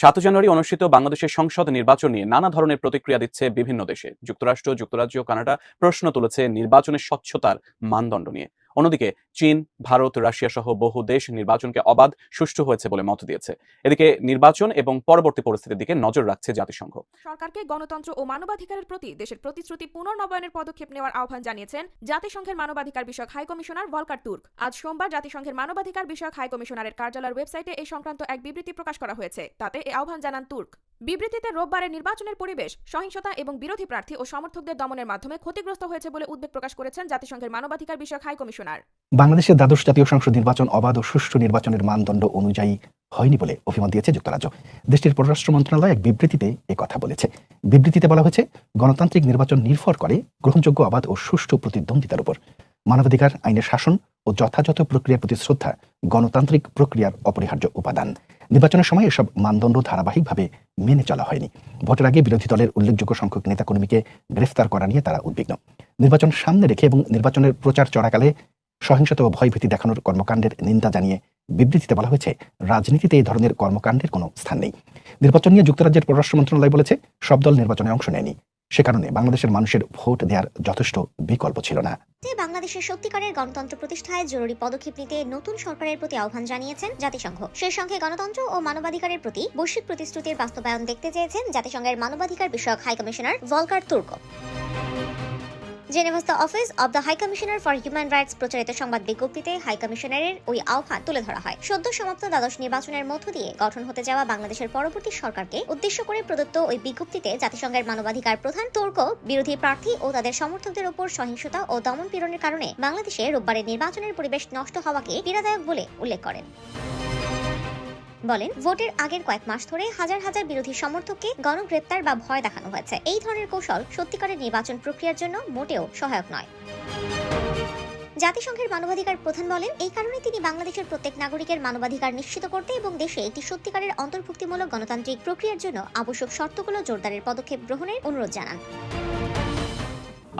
সাত জানুয়ারি অনুষ্ঠিত বাংলাদেশের সংসদ নির্বাচন নিয়ে নানা ধরনের প্রতিক্রিয়া দিচ্ছে বিভিন্ন দেশে। যুক্তরাষ্ট্র, যুক্তরাজ্য, কানাডা প্রশ্ন তুলেছে নির্বাচনের স্বচ্ছতার মানদণ্ড নিয়ে। অন্যদিকে, চীন, ভারত, রাশিয়া সহ বহু দেশ নির্বাচনকে অবাধ, সুষ্ঠু হয়েছে বলে মত দিয়েছে। এদিকে নির্বাচন এবং পরবর্তী পরিস্থিতির দিকে নজর রাখছে জাতিসংঘ। সরকারকে গণতন্ত্র ও মানবাধিকারের প্রতি দেশের প্রতিশ্রুতি পুনর্নবায়নের পদক্ষেপ নেওয়ার আহ্বান জানিয়েছেন জাতিসংঘের মানবাধিকার বিষয়ক হাই কমিশনার ভলকার তুর্ক। আজ সোমবার জাতিসংঘের মানবাধিকার বিষয়ক হাই কমিশনারের কার্যালয়ের ওয়েবসাইটে এই সংক্রান্ত এক বিবৃতি প্রকাশ করা হয়েছে। তাতে এই আহ্বান জানান তুর্ক। বিবৃতিতে রোববারের নির্বাচনের পরিবেশ, সহিংসতা এবং বিরোধী প্রার্থী ও সমর্থকদের দমনের মাধ্যমে ক্ষতিগ্রস্ত হয়েছে বলে উদ্বেগ প্রকাশ করেছেন জাতিসংঘের মানবাধিকার বিষয়ক হাই কমিশনার। বাংলাদেশের দ্বাদশ জাতীয় সংসদ নির্বাচন অবাধ ও সুষ্ঠু নির্বাচনের মানদণ্ড অনুযায়ী হয়নি বলে অভিমত দিয়েছে যুক্তরাজ্য। দেশটির পররাষ্ট্র মন্ত্রণালয় এক বিবৃতিতে কথা বলেছে। বিবৃতিতে বলা হয়েছে, গণতান্ত্রিক নির্বাচন নির্ভর করে গ্রহণযোগ্য অবাধ ও সুষ্ঠু প্রতিদ্বন্দ্বিতার উপর। মানবাধিকার, আইনের শাসন ও যথাযথ প্রক্রিয়ার প্রতি শ্রদ্ধা গণতান্ত্রিক প্রক্রিয়ার অপরিহার্য উপাদান। নির্বাচনের সময় এসব মানদণ্ড ধারাবাহিকভাবে মেনে চলা হয়নি। ভোটের আগে বিরোধী দলের উল্লেখযোগ্য সংখ্যক নেতাকর্মীকে গ্রেফতার করা নিয়ে তারা উদ্বিগ্ন। নির্বাচন সামনে রেখে এবং নির্বাচনের প্রচার চলাকালে সহিংসতা ও ভয়ভীতি দেখানোর কর্মকাণ্ডের নিন্দা জানিয়ে বিবৃতিতে বলা হয়েছে, রাজনীতিতে এই ধরনের কর্মকাণ্ডের কোনো স্থান নেই। নির্বাচন নিয়ে যুক্তরাজ্যের পররাষ্ট্র মন্ত্রণালয় বলেছে, সব দল নির্বাচনে অংশ নেয়নি। সে কারণে বাংলাদেশের মানুষের ভোট দেওয়ার যথেষ্ট বিকল্প ছিল না। বাংলাদেশের সত্যিকারের গণতন্ত্র প্রতিষ্ঠায় জরুরি পদক্ষেপ নিতে নতুন সরকারের প্রতি আহ্বান জানিয়েছেন জাতিসংঘ। সেই সঙ্গে গণতন্ত্র ও মানবাধিকারের প্রতি বৈশ্বিক প্রতিশ্রুতির বাস্তবায়ন দেখতে চেয়েছেন জাতিসংঘের মানবাধিকার বিষয়ক high commissioner Volker Turk জেনেভাস্ত office of the high commissioner for human rights প্রচারিত সংবাদ বিজ্ঞপ্তিতে হাই কমিশনারের ওই আহ্বান তুলে ধরা হয়। সদ্য সমাপ্ত দ্বাদশ নির্বাচনের মধ্য দিয়ে গঠন হতে যাওয়া বাংলাদেশের পরবর্তী সরকারকে উদ্দেশ্য করে প্রদত্ত ওই বিজ্ঞপ্তিতে জাতিসংঘের মানবাধিকার প্রধান, তর্ক, বিরোধী প্রার্থী ও তাদের সমর্থকদের উপর সহিংসতা ও দমন পীড়নের কারণে বাংলাদেশে রোববারের নির্বাচনের পরিবেশ নষ্ট হওয়াকে পীড়াদায়ক বলে উল্লেখ করেন। বলেন, ভোটের আগের কয়েক মাস ধরে হাজার হাজার বিরোধী সমর্থককে গণগ্রেপ্তার বা ভয় দেখানো হয়েছে। এই ধরনের কৌশল সত্যিকারের নির্বাচন প্রক্রিয়ার জন্য মোটেও সহায়ক নয়। জাতিসংঘের মানবাধিকার প্রধান বলেন, এই কারণে তিনি বাংলাদেশের প্রত্যেক নাগরিকের মানবাধিকার নিশ্চিত করতে এবং দেশে একটি সত্যিকারের অন্তর্ভুক্তিমূলক গণতান্ত্রিক প্রক্রিয়ার জন্য আবশ্যক শর্তগুলো জোরদারের পদক্ষেপ গ্রহণের অনুরোধ জানান।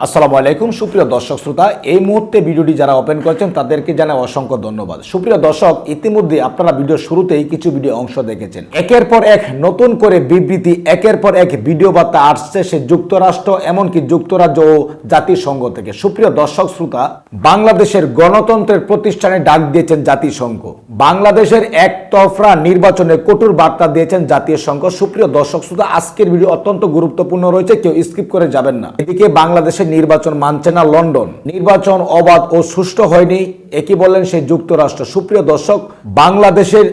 আসসালামু আলাইকুম, সুপ্রিয় দর্শক শ্রোতা। এই মুহূর্তে ভিডিওটি যারা ওপেন করেছেন, তাদেরকে জানাই অসংখ্য ধন্যবাদ। সুপ্রিয় দর্শক, ইতিমধ্যে আপনারা ভিডিও শুরুতেই কিছু ভিডিও অংশ দেখেছেন। একের পর এক নতুন করে বিবৃতি, একের পর এক ভিডিও বার্তা আসছে সে যুক্তরাষ্ট্র, এমনকি যুক্তরাজ্য ও জাতিসংঘ থেকে। সুপ্রিয় দর্শক শ্রোতা, বাংলাদেশের গণতন্ত্রের প্রতিষ্ঠানে ডাক দিয়েছেন জাতিসংঘ। বাংলাদেশের একতরফা নির্বাচনে কঠোর বার্তা দিয়েছেন জাতীয় সংঘ সুপ্রিয় দর্শক শ্রোতা, আজকের ভিডিও অত্যন্ত গুরুত্বপূর্ণ রয়েছে, কেউ স্কিপ করে যাবেন না। এদিকে বাংলাদেশের নির্বাচন মানছে না লন্ডন। নির্বাচন অবাধ ও সুষ্ঠু হয়নি। একই বললেন সেই যুক্তরাষ্ট্র। সুপ্রিয় দর্শক, বাংলাদেশের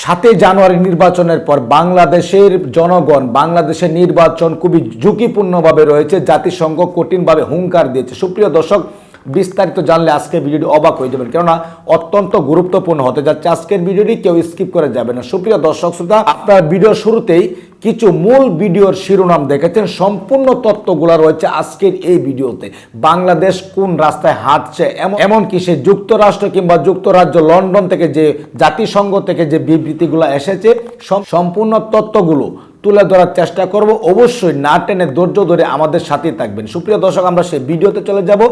সাতই জানুয়ারি নির্বাচনের পর বাংলাদেশের জনগণ, বাংলাদেশের নির্বাচন খুবই ঝুঁকিপূর্ণভাবে রয়েছে। জাতিসংঘ কঠিনভাবে হুঙ্কার দিয়েছে। সুপ্রিয় দর্শক বিস্তারিত জানলে আজকের ভিডিওটি অবাক হয়ে যাবেন। কেননা অত্যন্ত গুরুত্বপূর্ণ হতে যাচ্ছে আজকের ভিডিওটি, কেউ স্কিপ করে যাবে না। সুপ্রিয় দর্শক শ্রোতা, আপনার ভিডিও শুরুতেই কিছু মূল ভিডিওর শিরোনাম দেখেছেন। সম্পূর্ণ তত্ত্বগুলো রয়েছে আজকের এই ভিডিওতে। বাংলাদেশ কোন রাস্তায় হাঁটছে? এমন- এমনকি সে যুক্তরাষ্ট্র কিংবা যুক্তরাজ্য, লন্ডন থেকে যে জাতিসংঘ থেকে যে বিবৃতিগুলো এসেছে, সম- সম্পূর্ণ তত্ত্বগুলো তুলে ধরার চেষ্টা করব। অবশ্যই না টেনে ধৈর্য ধরে আমাদের সাথেই থাকবেন। সুপ্রিয় দর্শক, আমরা সেই ভিডিওতে চলে যাব।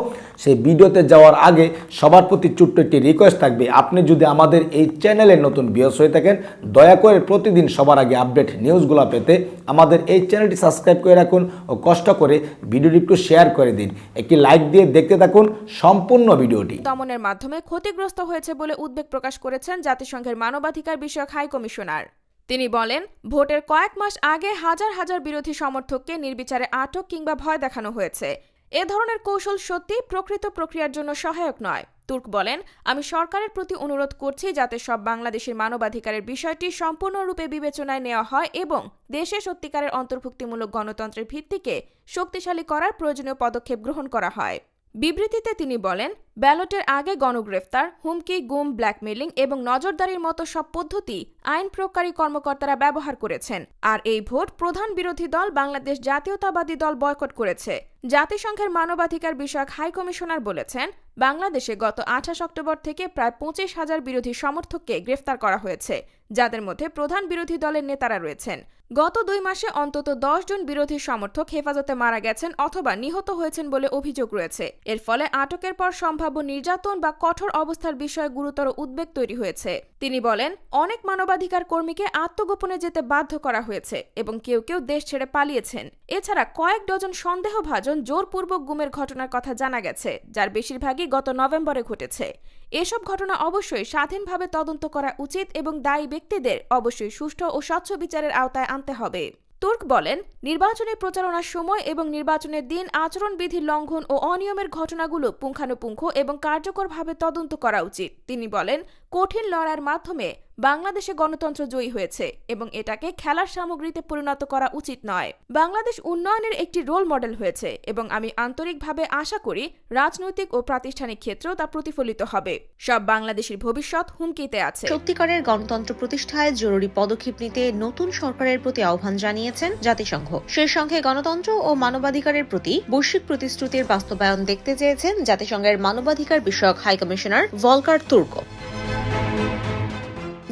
সেই ভিডিওতে যাওয়ার আগে সবার প্রতি ছোট্ট একটি রিকোয়েস্ট থাকবে। আপনি যদি আমাদের এই চ্যানেলে নতুন বিয়স হয়ে থাকেন, দয়া করে প্রতিদিন সবার আগে আপডেট নিউজগুলো পেতে আমাদের এই চ্যানেলটি সাবস্ক্রাইব করে রাখুন ও কষ্ট করে ভিডিওটি একটু শেয়ার করে দিন। একটি লাইক দিয়ে দেখতে থাকুন সম্পূর্ণ ভিডিওটি। দমনের মাধ্যমে ক্ষতিগ্রস্ত হয়েছে বলে উদ্বেগ প্রকাশ করেছেন জাতিসংঘের মানবাধিকার বিষয়ক হাই কমিশনার তিনি বলেন, ভোটের কয়েক মাস আগে হাজার হাজার বিরোধী সমর্থককে নির্বিচারে আটক কিংবা ভয় দেখানো হয়েছে। এ ধরনের কৌশল সত্যি প্রকৃত প্রক্রিয়ার জন্য সহায়ক নয়। তুর্ক বলেন, আমি সরকারের প্রতি অনুরোধ করছি যাতে সব বাংলাদেশের মানবাধিকারের বিষয়টি সম্পূর্ণরূপে বিবেচনায় নেওয়া হয় এবং দেশে সত্যিকারের অন্তর্ভুক্তিমূলক গণতন্ত্রের ভিত্তিকে শক্তিশালী করার প্রয়োজনীয় পদক্ষেপ গ্রহণ করা হয়। বিবৃতিতে তিনি বলেন, ব্যালটের আগে গণগ্রেফতার, হুমকি, গুম ব্ল্যাকমেলিং এবং নজরদারির মতো সব পদ্ধতি আইন প্রয়োগকারী কর্মকর্তারা ব্যবহার করেছেন। আর এই ভোট প্রধান বিরোধী দল বাংলাদেশ জাতীয়তাবাদী দল বয়কট করেছে। জাতিসংঘের মানবাধিকার বিষয়ক হাই কমিশনার বলেছেন, বাংলাদেশে গত আঠাশ অক্টোবর থেকে প্রায় পঁচিশ হাজার বিরোধী সমর্থককে গ্রেফতার করা হয়েছে। যাদের মধ্যে প্রধান বিরোধী দলের নেতারা রয়েছেন। গত দুই মাসে অন্তত দশ জন বিরোধী সমর্থক হেফাজতে মারা গেছেন অথবা নিহত হয়েছেন বলে অভিযোগ রয়েছে। এর ফলে আটকের পর সম্ভাব্য নির্যাতন বা কঠোর অবস্থার বিষয়ে গুরুতর উদ্বেগ তৈরি হয়েছে। তিনি বলেন, অনেক মানবাধিকার কর্মীকে আত্মগোপনে যেতে বাধ্য করা হয়েছে এবং কেউ কেউ দেশ ছেড়ে পালিয়েছেন। এছাড়া কয়েক ডজন সন্দেহভাজন জোরপূর্বক গুমের ঘটনার কথা জানা গেছে, যার বেশিরভাগই গত নভেম্বরে ঘটেছে। এসব ঘটনা অবশ্যই স্বাধীনভাবে তদন্ত করা উচিত এবং দায়ী ব্যক্তিদের অবশ্যই সুষ্ঠু ও স্বচ্ছ বিচারের আওতায় আনতে হবে। তুর্ক বলেন, নির্বাচনী প্রচারণার সময় এবং নির্বাচনের দিন আচরণবিধি লঙ্ঘন ও অনিয়মের ঘটনাগুলো পুঙ্খানুপুঙ্খ এবং কার্যকরভাবে তদন্ত করা উচিত। তিনি বলেন, কঠিন লড়াইয়ের মাধ্যমে বাংলাদেশে গণতন্ত্র জয়ী হয়েছে এবং এটাকে খেলার সামগ্রীতে পরিণত করা উচিত নয়। বাংলাদেশ উন্নয়নের একটি রোল মডেল হয়েছে এবং আমি আন্তরিকভাবে আশা করি রাজনৈতিক ও প্রাতিষ্ঠানিক ক্ষেত্রেও তা প্রতিফলিত হবে। সব বাংলাদেশের ভবিষ্যৎ হুমকিতে আছে। সত্যিকারের গণতন্ত্র প্রতিষ্ঠায় জরুরি পদক্ষেপ নিতে নতুন সরকারের প্রতি আহ্বান জানিয়েছেন জাতিসংঘ। সেই সঙ্গে গণতন্ত্র ও মানবাধিকারের প্রতি বৈশ্বিক প্রতিশ্রুতির বাস্তবায়ন দেখতে চেয়েছেন জাতিসংঘের মানবাধিকার বিষয়ক high commissioner Volker Turk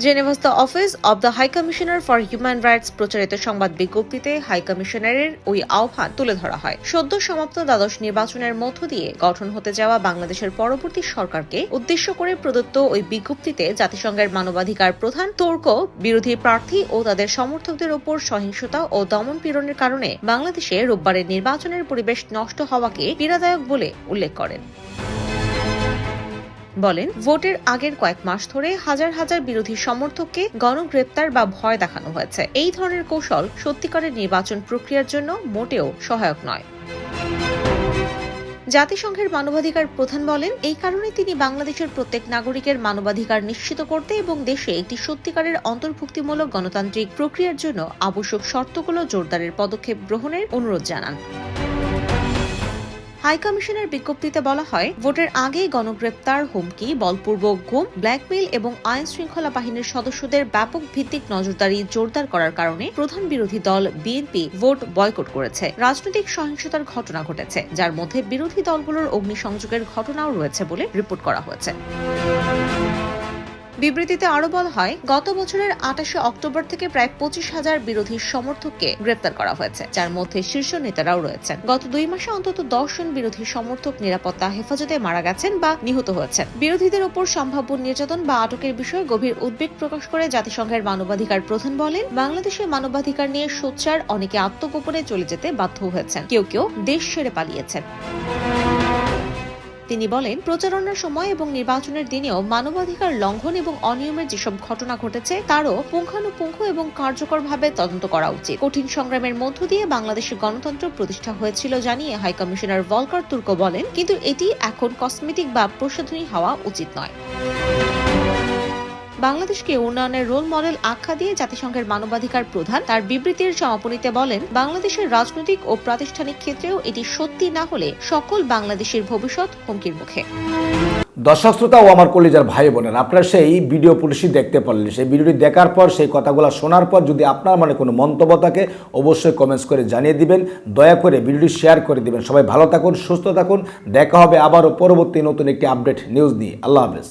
জেনেভাস্থ office of the high commissioner for human rights প্রচারিত সংবাদ বিজ্ঞপ্তিতে হাই কমিশনারের ওই আহ্বান তুলে ধরা হয়। সদ্য সমাপ্ত দ্বাদশ নির্বাচনের মধ্য দিয়ে গঠন হতে যাওয়া বাংলাদেশের পরবর্তী সরকারকে উদ্দেশ্য করে প্রদত্ত ওই বিজ্ঞপ্তিতে জাতিসংঘের মানবাধিকার প্রধান, তর্ক বিরোধী প্রার্থী ও তাদের সমর্থকদের ওপর সহিংসতা ও দমন পীড়নের কারণে বাংলাদেশে রোববারের নির্বাচনের পরিবেশ নষ্ট হওয়াকে পীড়াদায়ক বলে উল্লেখ করেন। বলেন, ভোটের আগের কয়েক মাস ধরে হাজার হাজার বিরোধী সমর্থককে গণগ্রেপ্তার বা ভয় দেখানো হয়েছে। এই ধরনের কৌশল সত্যিকারের নির্বাচন প্রক্রিয়ার জন্য মোটেও সহায়ক নয়। জাতিসংঘের মানবাধিকার প্রধান বলেন, এই কারণে তিনি বাংলাদেশের প্রত্যেক নাগরিকের মানবাধিকার নিশ্চিত করতে এবং দেশে একটি সত্যিকারের অন্তর্ভুক্তিমূলক গণতান্ত্রিক প্রক্রিয়ার জন্য আবশ্যক শর্তগুলো জোরদারের পদক্ষেপ গ্রহণের অনুরোধ জানান। হাই কমিশনের বিজ্ঞপ্তিতে বলা হয়, ভোটের আগেই গণগ্রেপ্তার হুমকি, বলপূর্বক ঘুম ব্ল্যাকমেইল এবং আইন শৃঙ্খলা বাহিনীর সদস্যদের ব্যাপক ভিত্তিক নজরদারি জোরদার করার কারণে প্রধান বিরোধী দল বিএনপি ভোট বয়কট করেছে। রাজনৈতিক সহিংসতার ঘটনা ঘটেছে, যার মধ্যে বিরোধী দলগুলোর অগ্নিসংযোগের ঘটনাও রয়েছে বলে রিপোর্ট করা হয়েছে। বিবৃতিতে আরও বলা হয়, গত বছরের আটাশে অক্টোবর থেকে প্রায় পঁচিশ হাজার বিরোধী সমর্থককে গ্রেপ্তার করা হয়েছে, যার মধ্যে শীর্ষ নেতারাও রয়েছেন। গত দুই মাসে অন্তত দশ জন বিরোধী সমর্থক নিরাপত্তা হেফাজতে মারা গেছেন বা নিহত হয়েছেন। বিরোধীদের ওপর সম্ভাব্য নির্যাতন বা আটকের বিষয়ে গভীর উদ্বেগ প্রকাশ করে জাতিসংঘের মানবাধিকার প্রধান বলেন, বাংলাদেশে মানবাধিকার নিয়ে সোচ্চার অনেকে আত্মগোপনে চলে যেতে বাধ্য হয়েছেন। কেউ কেউ দেশ ছেড়ে পালিয়েছেন। তিনি বলেন, প্রচারণার সময় এবং নির্বাচনের দিনেও মানবাধিকার লঙ্ঘন এবং অনিয়মের যেসব ঘটনা ঘটেছে, তারও পুঙ্খানুপুঙ্খ এবং কার্যকরভাবে তদন্ত করা উচিত। কঠিন সংগ্রামের মধ্য দিয়ে বাংলাদেশের গণতন্ত্র প্রতিষ্ঠা হয়েছিল জানিয়ে হাই কমিশনার ভলকার তুর্ক বলেন, কিন্তু এটি এখন কসমেটিক বা প্রসাধনী হওয়া উচিত নয়। বাংলাদেশকে উন্নয়নের রোল মডেল আখ্যা দিয়ে জাতিসংঘের মানবাধিকার প্রধান তার বিবৃতির সমাপনীতে বলেন, বাংলাদেশের রাজনৈতিক ও প্রাতিষ্ঠানিক ক্ষেত্রেও এটি সত্যি না হলে সকল বাংলাদেশের ভবিষ্যৎ হুমকির মুখে। দর্শক শ্রোতা ও আমার কলিজার ভাই বোনেরা, আপনারা সেই ভিডিও পুলিশই দেখতে পারলেন। সেই ভিডিওটি দেখার পর, সেই কথাগুলো শোনার পর যদি আপনার মানে কোনো মন্তব্য থাকে, অবশ্যই কমেন্টস করে জানিয়ে দিবেন। দয়া করে ভিডিওটি শেয়ার করে দিবেন। সবাই ভালো থাকুন, সুস্থ থাকুন। দেখা হবে আবারও পরবর্তী নতুন একটি আপডেট নিউজ নিয়ে। আল্লাহ হাফেজ।